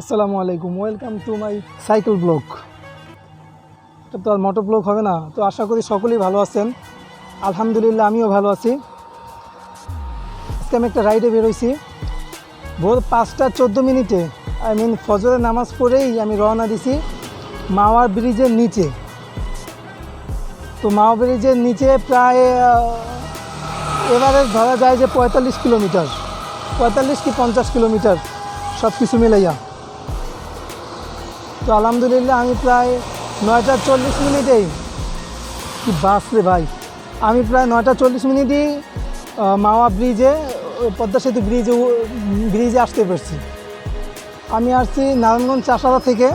আসসালামু আলাইকুম, welcome to my cycle blog. তো আর মোটর ব্লগ হবে না, তো আশা করি সকলেই ভালো আছেন। আলহামদুলিল্লাহ, আমিও ভালো আছি। আজকে আমি একটা রাইডে বেরোইছি। ভোর পাঁচটা চোদ্দ মিনিটে আই মিন ফজরের নামাজ পড়েই আমি রওনা দিছি মাওয়া ব্রিজের নিচে। তো মাওয়া ব্রিজের নিচে প্রায় এবারে ধরা যায় যে পঁয়তাল্লিশ কিলোমিটার, পঁয়তাল্লিশ কি পঞ্চাশ কিলোমিটার সব কিছু মিলাইয়া। তো আলহামদুলিল্লাহ আমি প্রায় নয়টা চল্লিশ মিনিটেই। কি বাস রে ভাই। আমি প্রায় নয়টা চল্লিশ মিনিটেই মাওয়া ব্রিজে পদ্মা সেতু ব্রিজে ব্রিজে আসতে পারছি। আমি আসছি নারায়ণগঞ্জ চাষারা থেকে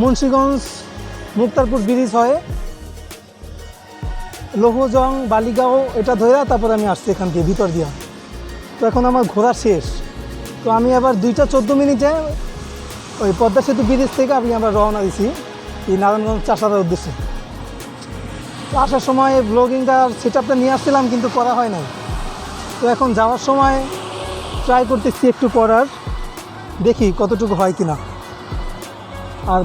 মুন্সীগঞ্জ মুক্তারপুর ব্রিজ হয়ে লৌহজং বালিগাঁও, এটা ধরে তারপর আমি আসছি এখান দিয়ে ভিতর দিয়া। তো এখন আমার ঘোরা শেষ। তো আমি আবার দুইটা চোদ্দ মিনিটে ওই পদ্মা সেতু ব্রিজ থেকে আমি আমরা রওনা দিছি এই নারায়ণগঞ্জ চাষাদার উদ্দেশ্যে। আসার সময় ব্লগিংটা সেট আপটা নিয়ে আসছিলাম, কিন্তু করা হয় নাই। তো এখন যাওয়ার সময় ট্রাই করতেছি একটু করার, দেখি কতটুকু হয় কিনা। আর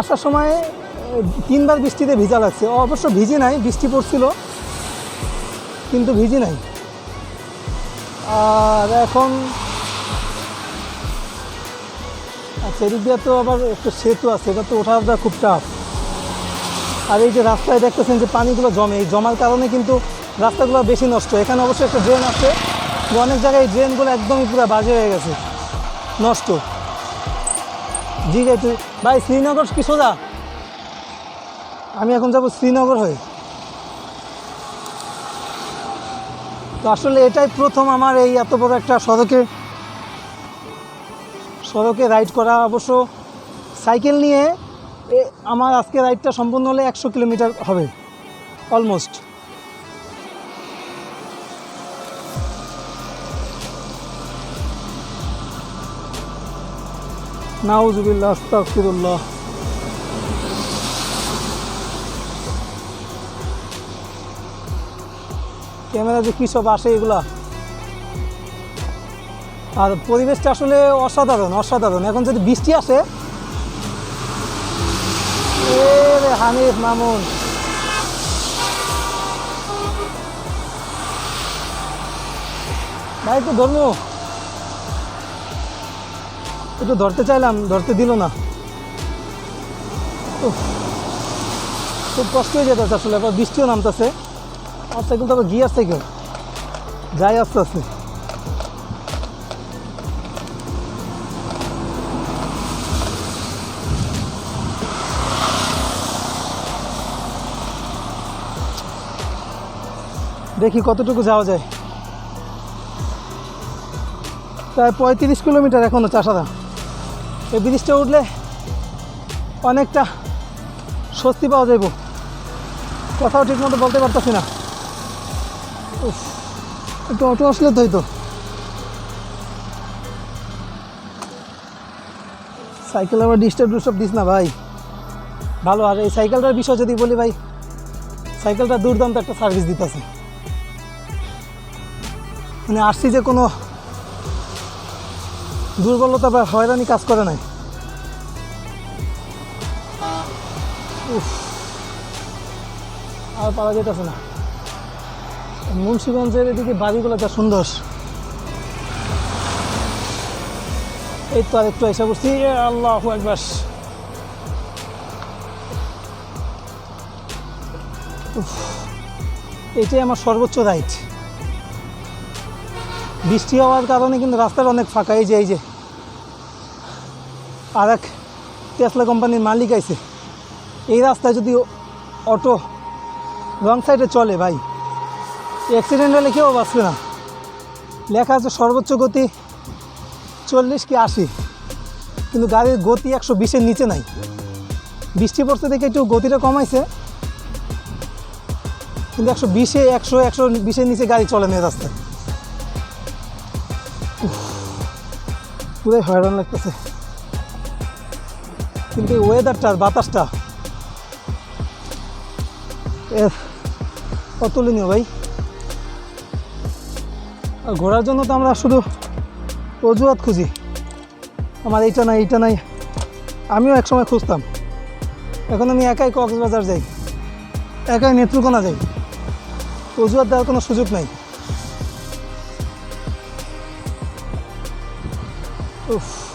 আসার সময় তিনবার বৃষ্টিতে ভিজা লাগছে। অবশ্য ভিজি নাই, বৃষ্টি পড়ছিল, কিন্তু ভিজি নাই। আর এখন আচ্ছা এদিক দিয়ে তো আবার একটা সেতু আছে, এটা তো ওঠাটা খুব টাফ আর এই যে রাস্তায় দেখতেছেন যে পানিগুলো জমে, এই জমার কারণে কিন্তু রাস্তাগুলো বেশি নষ্ট। এখানে অবশ্যই একটা ড্রেন আছে যে অনেক জায়গায় এই ড্রেনগুলো একদমই পুরো বাজে হয়ে গেছে, নষ্ট। জি যাই তুই ভাই, শ্রীনগর কি সোজা? আমি এখন যাব শ্রীনগর হয়ে। তো আসলে এটাই প্রথম আমার এই এত বড় একটা সড়কে সড়কে রাইড করা, অবশ্য সাইকেল নিয়ে আমার আজকে রাইডটা সম্পূর্ণ হলে একশো কিলোমিটার হবে, অলমোস্ট। আস্তাগফিরুল্লাহ। ক্যামেরা যে কী সব আসে এগুলা? আর পরিবেশটা আসলে অসাধারণ অসাধারণ। এখন যদি বৃষ্টি আসে হানিফ মামুন। ভাই, একটু ধর্ম। একটু ধরতে চাইলাম, ধরতে দিল না। খুব কষ্ট হয়ে যেতেছে আসলে বৃষ্টিও নামতেছে। আর সাইকেল আবার গিয়ার সাইকেল যাই আস্তে আস্তে। দেখি কতটুকু যাওয়া যায়। প্রায় পঁয়ত্রিশ কিলোমিটার এখনও চাষাদা। এই ব্রিজটা উঠলে অনেকটা স্বস্তি পাওয়া যাইব। কথাও ঠিক মতো বলতে পারতেছি না। একটু অটো আসলে তো হইতো। সাইকেল আবার ডিস্টার্ব ডিস্টার্ব দিস না ভাই। ভালো, আর এই সাইকেলটার বিষয় যদি বলি ভাই, সাইকেলটা দুর্দান্ত একটা সার্ভিস দিতেছে। মানে আসছি যে কোনো দুর্বলতা বা হয়রানি কাজ করে নাই। আর পারা যেতেছে না। মুন্সিগঞ্জের এদিকে বাড়িগুলো যা সুন্দর। এই তো আর একটু এসে করছি আল্লাহ একবার এটাই আমার সর্বোচ্চ রাইট। বৃষ্টি হওয়ার কারণে কিন্তু রাস্তাটা অনেক ফাঁকা, এই যে এই যে। আর এক টেসলা কোম্পানির মালিক আইছে। এই রাস্তায় যদি অটো রং সাইডে চলে ভাই অ্যাক্সিডেন্ট হলে কেউ বাঁচবে না। লেখা আছে সর্বোচ্চ গতি চল্লিশ কি আশি, কিন্তু গাড়ির গতি একশো বিশের নিচে নাই। বৃষ্টি পড়তে দেখে একটু গতিটা কমাইছে, কিন্তু একশো বিশে, একশো একশো বিশের নিচে গাড়ি চলে না রাস্তায়। পুরাই হয়রান লাগতেছে। কিন্তু ওয়েদারটা বাতাসটা এর অতুলনীয় ভাই। আর ঘোরার জন্য তো আমরা শুধু অজুহাত খুঁজি। আমার এইটা নাই এইটা নাই। আমিও একসময় খুঁজতাম। এখন আমি একাই কক্সবাজার যাই। একাই নেত্রকোনা যাই। অজুহাত দেওয়ার কোনো সুযোগ নাই। Oof.